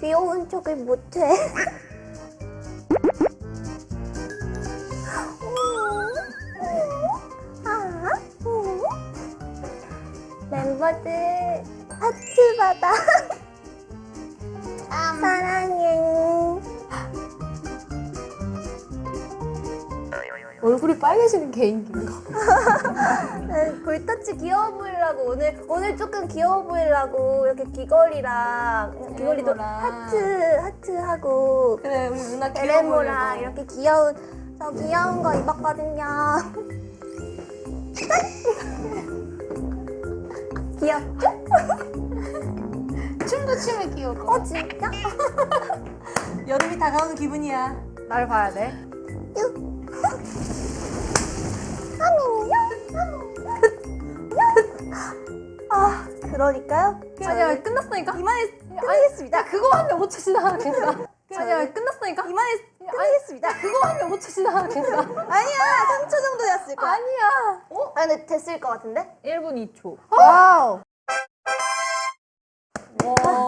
귀여운 척을 못해. 멤버들 하트 받아. 얼굴이 빨개지는 개인기인가? 네, 볼터치 귀여워 보이려고 오늘 오늘 조금 귀여워 보이려고 이렇게 귀걸이랑 귀걸이도 에레모랑. 하트 하트 하고 그래 우리 누나 귀여워 에레모랑 보이고. 이렇게 귀여운 저 귀여운 거 입었거든요. 귀엽죠? 춤도 추면 귀여울 거어 진짜? 여름이 다가오는 기분이야. 날 봐야 돼아 그러니까요. 아니야 끝났으니까 이만에 끝내겠습니다. 그거 하면 5초 지나가겠다 아니야 끝났으니까 이만에 끝내겠습니다. 그거 하면 5초 지나가겠다 아니야 3초 정도 됐을 거야. 아니야 아 근데 됐을 것 같은데? 1분 2초 와우. 와